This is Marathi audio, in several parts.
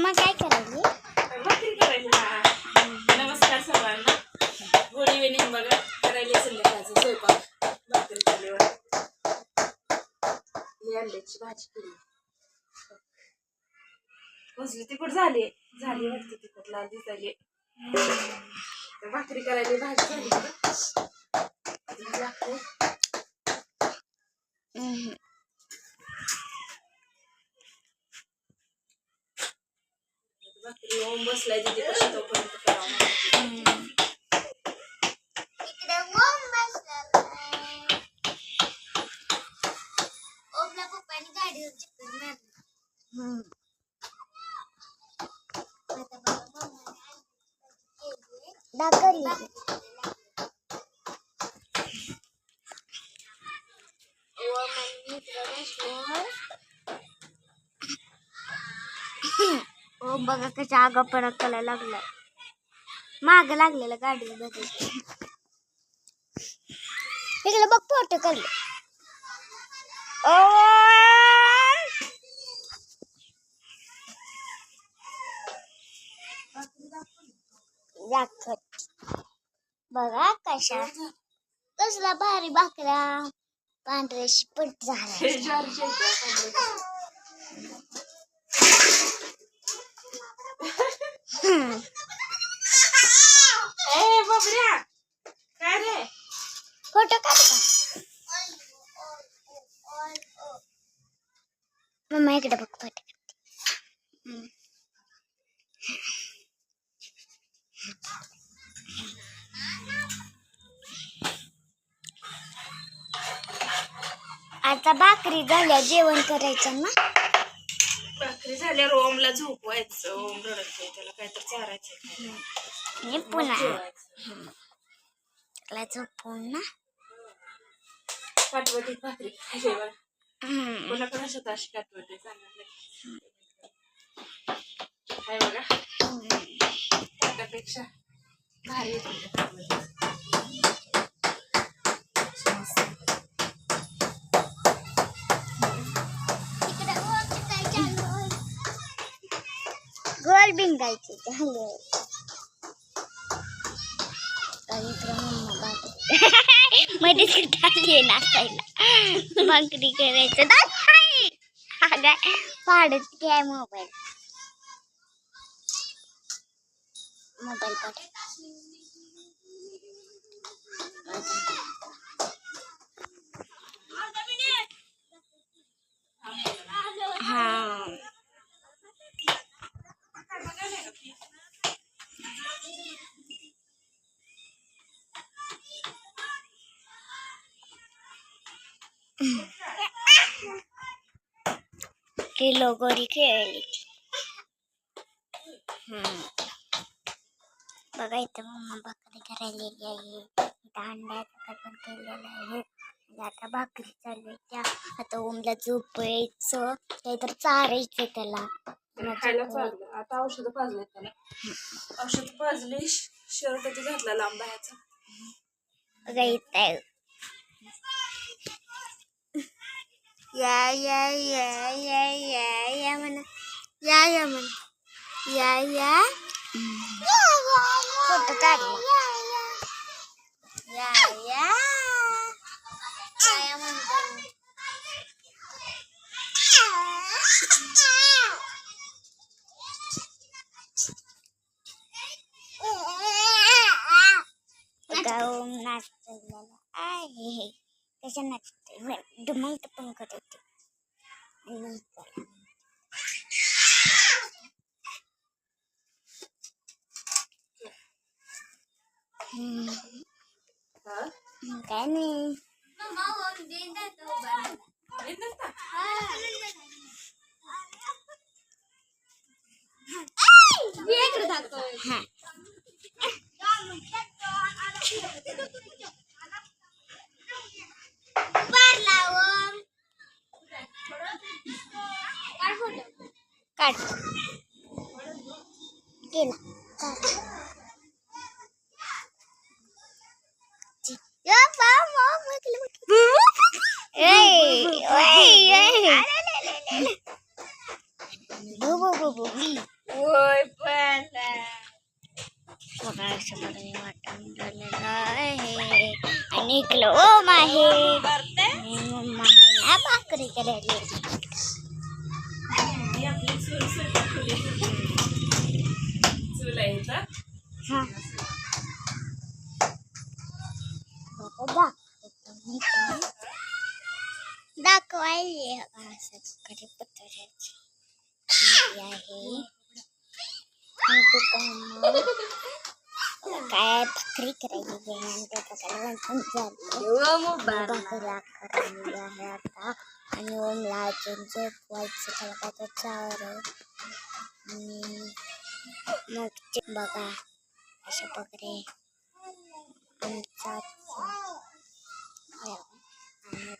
मम्मा काय करायली? भाकरी करायली. नमस्कार सर्वांना. गुड इव्हिनिंग बघा. करायली संध्याकाळचं स्वयंपाक. भाकरी केल्यावर. ही अंड्याची भाजी केली. भजली तिखट झाली. झाली वाटते तिखट लाल दिसायली. भाकरी करायली भाजी झाली. लागते. हम्म. भाकरी ओम बसलाय तिथे कशी तोपर्यंत करावं इकडे ओम बसलेला बघा कशा आगा पण करायला लागला. माग लागलेला गाडी बघा इकडे बघ फोटो काढले दाखवत बघा कशा. कसला भारी भाकऱ्या पांढऱ्या पट झाला. काय रे? फोटो काढ का? मम्मा इकडे बघ फोटो. आता भाकरी झाल्या जेवण करायचं ना? झाल्यावर ओमला झोपवायचं ओम रडतोय त्याला काहीतरी चारायचं आणि पुन्हा झोपवून ना काटवटीत भाकरी बघ. हम्म. कोणा कोणाच्या तर अशी काटवटी चांगलं नाही. काय बघा त्यापेक्षा भारी येते काटवटी. गोल बिंगायचे झाले आणि इकडं मम्मा भाकरी मध्येच टाकली नाचायला भाकरी करायचं नाही. अगं, पाडत काय मोबाईल मोबाईल पाड ती लगोरी खेळली. बघा इथं मम्मा भाकरी करायलेली आहे. इथं अंड्याचं पण केलेलं आहे. आता भाकरी चालू त्या. आता ओमला झोपायचं काहीतरी चारायचं त्याला. खायला चाललं आता औषध पाजले त्याला. औषध पाजले शर्ट ते घातला लांब बाहेरचा. बघा इथं dạ dạ dạ dạ dạ dạ mình dạ dạ mình dạ dạ. Con ta ta dạ dạ. Dạ mình Go, not the little eye. डुमल तर पण करत होते आणि चला. हम्म, हा? काय नाही येत नसता? हा आणि इकडं ओम आहे आणि मम्मा आहे ना भाकरी करायला दाखवायले असं कधी पत्राची आहे आणि दुकानात काय भाकरी करायची आहे आणि त्याच्याकडे वाटून झालं भाकऱ्या करायला आहे आता आणि ओमला अजून झोपवायचं त्याला काय तर चावर आणि मग ते बघा अशा प्रकारे आमचा मग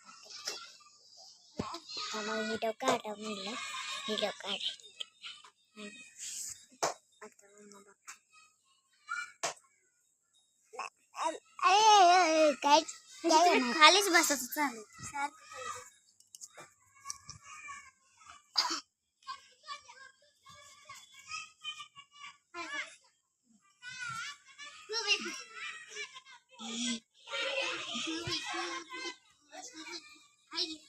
व्हिडिओ काढा म्हणलं व्हिडिओ काढायचा आता मम्मा बघा अरे काय काय खालीच बसायचं चालू खालीच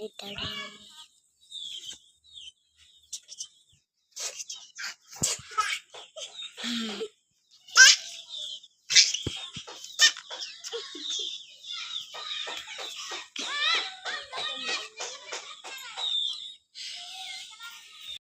ಆಗಿದ್ದಾರೆ ಹ್ಞೂ